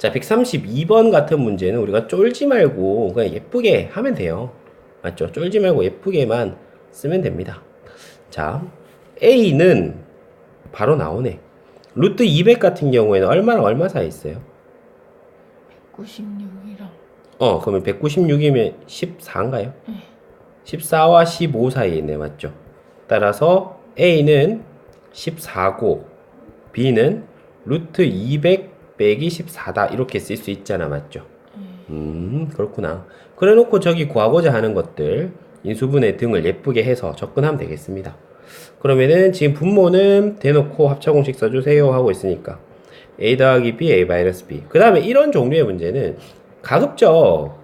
자, 132번 같은 문제는 우리가 쫄지 말고 그냥 예쁘게 하면 돼요. 맞죠? 쫄지 말고 예쁘게만 쓰면 됩니다. 자, A는 바로 나오네. 루트 200 같은 경우에는 얼마랑 얼마 사이 있어요? 96이랑 어, 그러면 196이면 14인가요? 네. 14와 15 사이에 있네, 맞죠? 따라서 A는 14고, B는 루트 200 빼기 14다. 이렇게 쓸 수 있잖아, 맞죠? 음, 그렇구나. 그래 놓고 저기 구하고자 하는 것들, 인수분해 등을 예쁘게 해서 접근하면 되겠습니다. 그러면은 지금 분모는 대놓고 합차공식 써주세요 하고 있으니까 a 더하기 b, a 마이너스 b. 그 다음에 이런 종류의 문제는 가급적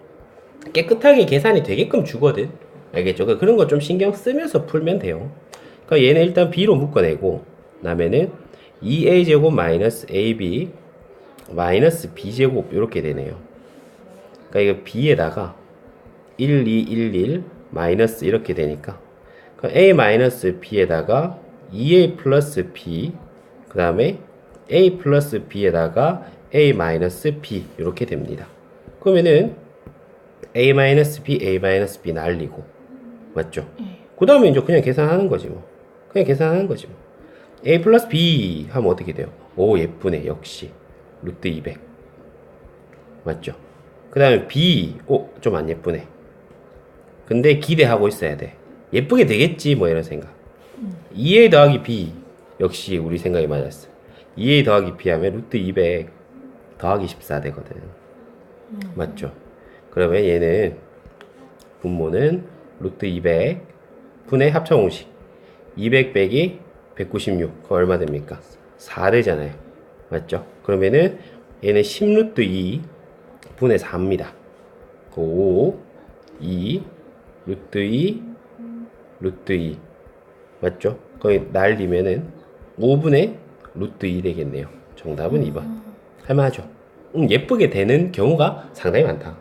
깨끗하게 계산이 되게끔 주거든. 알겠죠? 그- 그런 거 좀 신경 쓰면서 풀면 돼요. 그러니까 얘는 일단 b로 묶어내고, 그다음에는 2a 제곱 마이너스 ab 마이너스 b 제곱 이렇게 되네요. 그러니까 이거 b에다가 1, 2, 1, 1 마이너스 이렇게 되니까 a 마이너스 b에다가 2a 플러스 b 그 다음에 a 플러스 b에다가 a 마이너스 b 이렇게 됩니다. 그러면은 a 마이너스 b, a 마이너스 b 날리고 맞죠? 그 다음에 이제 그냥 계산하는 거지 뭐. 그냥 계산하는 거지 뭐. a 플러스 b 하면 어떻게 돼요? 오 예쁘네 역시 루트 200 맞죠? 그 다음에 b 오좀 안 예쁘네. 근데 기대하고 있어야 돼. 예쁘게 되겠지 뭐 이런 생각. 2a 더하기 b 역시 우리 생각이 맞았어. 2a 더하기 b 하면 루트 200 더하기 14 되거든. 맞죠? 그러면 얘는 분모는 루트 200 분의 합쳐공식 200 빼기 196 그거 얼마 됩니까? 4 되잖아요. 맞죠? 그러면은 얘는 10루트 2 분의 4입니다. 5, 2, 루트 2, 루트 2 맞죠? 거의 날리면은 5분의 루트 2 되겠네요. 정답은 2번. 할만하죠? 음, 예쁘게 되는 경우가 상당히 많다.